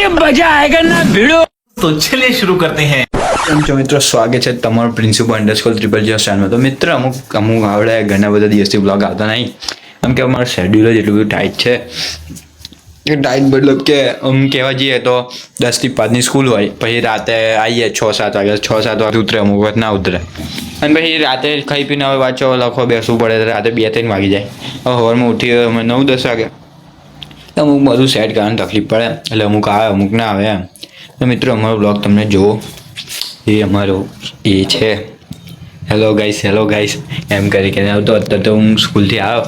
अभी मजा आएगा ना भिड़ो तो चलिए शुरू करते हैं કેમ છો મિત્રો સ્વાગત છે તમારું પ્રિન્સિપલ અંડરસ્કોર ત્રિપલ જીરો ચેનલમાં તો મિત્ર અમુક અમુક આવડે ઘણા બધા દિવસથી બ્લોગ આવતા નહીં કેમ કે અમારું શેડ્યુલ જ એટલું બધું ટાઈટ છે કે ટાઈટ મતલબ કે આમ કહેવા જઈએ તો દસથી પાંચની સ્કૂલ હોય પછી રાતે આવીએ છ સાત વાગે છ સાત વાગે ઉતરે અમુક વખત ના ઉતરે અને પછી રાતે ખાઈ પીને હવે વાંચો લખો બેસવું પડે તો રાતે બે ત્રણ વાગી જાય હવે સવારમાં ઉઠી અમે નવ દસ વાગે અમુક બધું સેટ કરવાની તકલીફ પડે. એટલે અમુક આવે, અમુક ના આવે એમ. તો મિત્રો, અમારો બ્લોગ તમને જુઓ. એ અમારો, એ છે. હેલો ગાઈસ હેલો ગાઈસ એમ કરી કે આવતો અત્યારે તો હું સ્કૂલથી આવ્યો.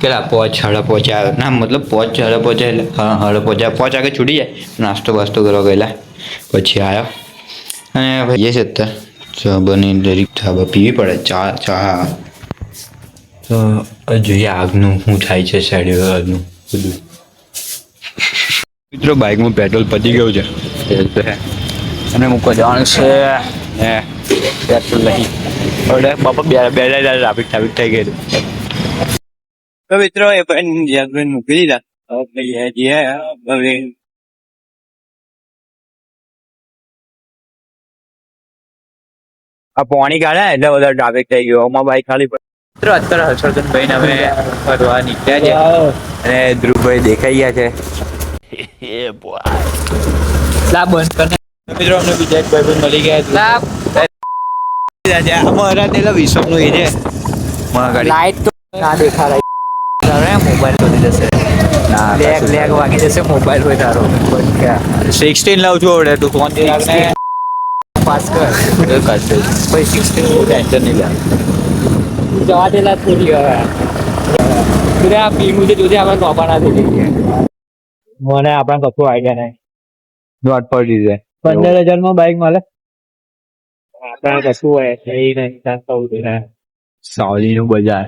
કેટલા પોચ, સાડા પહોંચ્યા આવ્યો. ના, મતલબ પોચ, સાડા પહોંચે એટલે, હા, સાડા પહોંચ્યા પહોંચ આગળ છૂટી જાય. નાસ્તો બાસ્તો કરવા ગયેલા. પછી આવ્યો. અને ભાઈએ છે અત્યારે. ચા બની દરેક ચા પીવી પડે. ચા ચા. તો જોઈએ આગનું શું થાય છે, સાઈડ આગનું. બધું મિત્રો બાઇકમાં પેટ્રોલ પતી ગયું છે. અને મૂકવા જવાનું છે. હે. પેટ્રોલ નહીં. હવે બાપા બે બે ટ્રાફિક ટ્રાફિક થઈ ગયું. તો મિત્રો એ પણ યાદવેન મૂકી દીધા. હવે ભાઈ હવે આ પોણી કાઢ્યા એટલે બધા ટ્રાફિક થઈ ગયો. અમારા બાઈક ખાલી મિત્રો અત્યારે હર્ષવર્ધન ભાઈ અમે ફરવા નીકળ્યા છે. અને ધ્રુવભાઈ દેખાઈ ગયા છે. લા બંધ કર મિત્રો અમને બીજા એક મળી ગયા લા અમારા તેલા વિશ્વનું એ છે. લાઈટ તો ના મોબાઈલ જશે ના લેગ લેગ વાગી જશે મોબાઈલ હોય તારો. સિક્સટીન લાવ છું આવડે તું ફોન પાસ કર. પછી સિક્સટીન ટેન્શન નહીં લે. જવા દેલા થોડી હવે. તું આ પીવું છે જોજે આપણે ના થઈ જઈએ મને આપણે કશું આઈડિયા નહીં. નોટ પડી જાય. પંદર હજારમાં બાઈક મળે? આપણે કશું હોય એ નહીં તાર કહું છું ને નું બજાર.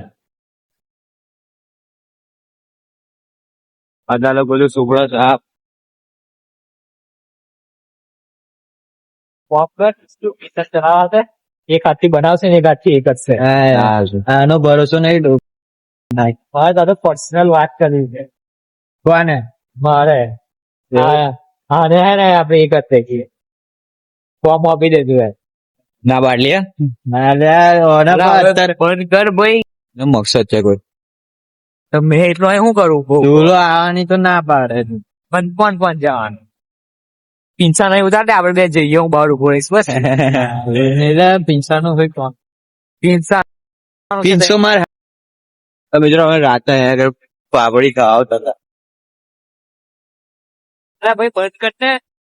અદાલત લોકો તો સુપડા ચલાવશે એક હાથથી બનાવશે ને એક હાથથી એક જ છે. આનો ભરોસો નહીં. મારે તારે પર્સનલ વાત કરી છે. કોને? મારે. હા હા ને હે ને આપણે એક જ થઈ ગઈ. ફોર્મ આપી દેજો હે ના બાટલી બંધ કર ભાઈ. મકસદ છે કોઈ. તો મેં એટલો શું કરું? ધૂલો આવવાની તો ના પાડે. પણ પણ પણ જવાનું? પિંસા નહીં ઉતારતે આપણે બે જઈએ હું બહાર ઊભો રહીશ બસ. એટલે પિંસા નો હોય કોણ? પિંસા પિંસો માર મિત્રો અમે રાતે પાપડી ખાવા હતા. અરે ભાઈ બંધ કરતે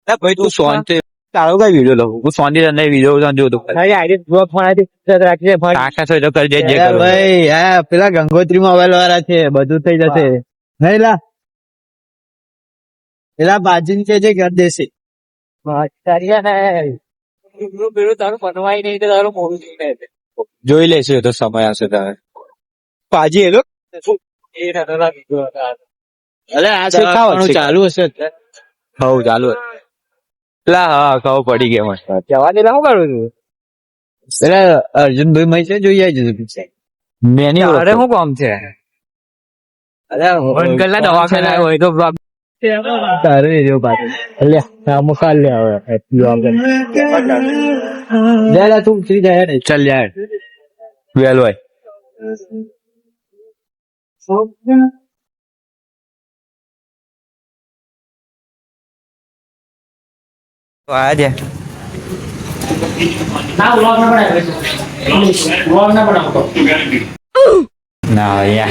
ના ભાઈ તું શાંતિ. તારો કઈ વિડિયો લઉં? હું શાંતિ તને વીડિયો શાંતિ જોતો ભાઈ આઈડી બ્લોક ફોન આવી રાખજે ભાઈ કાકા છો તો કરજે જે કરવું. ભાઈ હા પેલા ગંગોત્રી મોબાઈલ વાળા છે બધું થઈ જશે. નહીં લા. પેલા બાજીન છે જે કરી દેશે જોઈ લેશું એ તો સમય હશે તારે. પાજી એ લોકો અરે આ ચાલુ હશે. હવ ચાલુ લા હા ખબર પડી ગઈ મસ્ત. જવા દે શું કરું છું? પેલા અર્જુનભાઈ મહી છે જોઈ આવી જશે મેં નહીં અરે હું શું કામ છે? અરે કરેલા દવાખાના હોય તો બ્લોગ તારે એ રહ્યો પાછળ લે મુખા લે હવે. લે લે તું ફ્રી જાય ને ચાલ યાર વેલ ભાઈ. ના યાર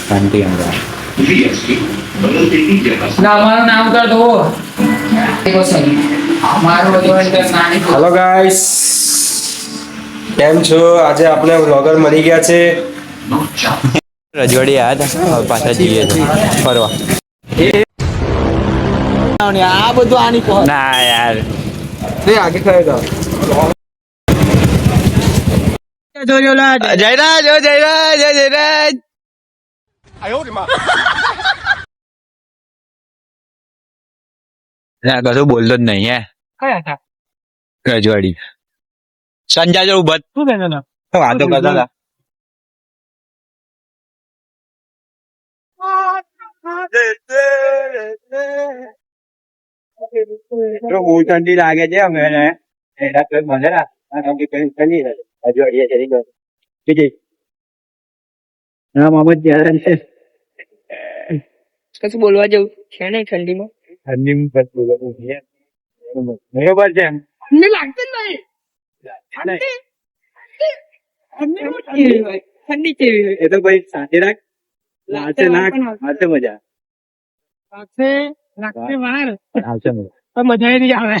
શાંતિ અમારું હેલો ગાઈસ કેમ છો? આજે આપણે વ્લોગર મળી ગયા છે. રજવાડી હવે પાછા જઈએ. ફરવા. આ બધું આની પહોંચ ના યાર આગે ખરેખર જયરાજ ઓ જયરાજ ઓ જયરાજ ના કશું બોલતો જ નહીં હે કયા હતા રજવાડી સંજા જેવું બધ શું કહેતો હતો વાંધો કરતા હતા તો હું ઠંડી લાગે છે અમે એને એના તો મને ના ઠંડી કઈ ઠંડી લાગે હજુ અડીએ છે નહીં બીજી. હા મામા ત્યારે છે. કશું બોલવા જેવું છે ને ઠંડીમાં? ઠંડી બરોબર છે. બરોબર છે મને લાગતું જ નહીં. ઠંડી ઠંડી ઠંડી કેવી હોય? એ તો ભાઈ સાથે રાખ. લાગશે આવશે. મજા. લાગશે લાગશે વાર? આવશે મજા. મજા નહીં આવે.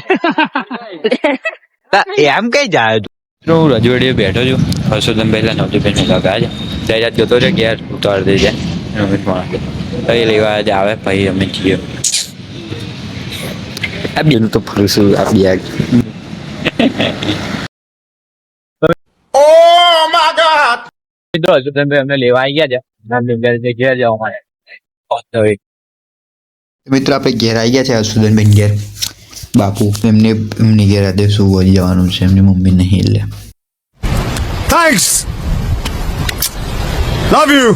એમ કઈ જાય? હું રજવાડીએ બેઠો છું. હર્ષોદમ પહેલા નહોતી બેન લગા છે. દહેરાત જતો છે ઘેર ઉતાર અમિત માણસે. પછી લેવા આવે. પછી અમે જઈએ આ બેનું તો ફરું છું આ બેગ મિત્રો હજુ તમે અમને લેવા આવી ગયા છે. નામની ઘરે ઘેર જવા માટે મિત્રો આપણે ઘેર આવી ગયા છે હર્ષોદનબેન ઘેર બાપુ એમને એમની ઘેર આજે શું વળી જવાનું છે એમની મમ્મી નહીં એટલે Thanks. Love you.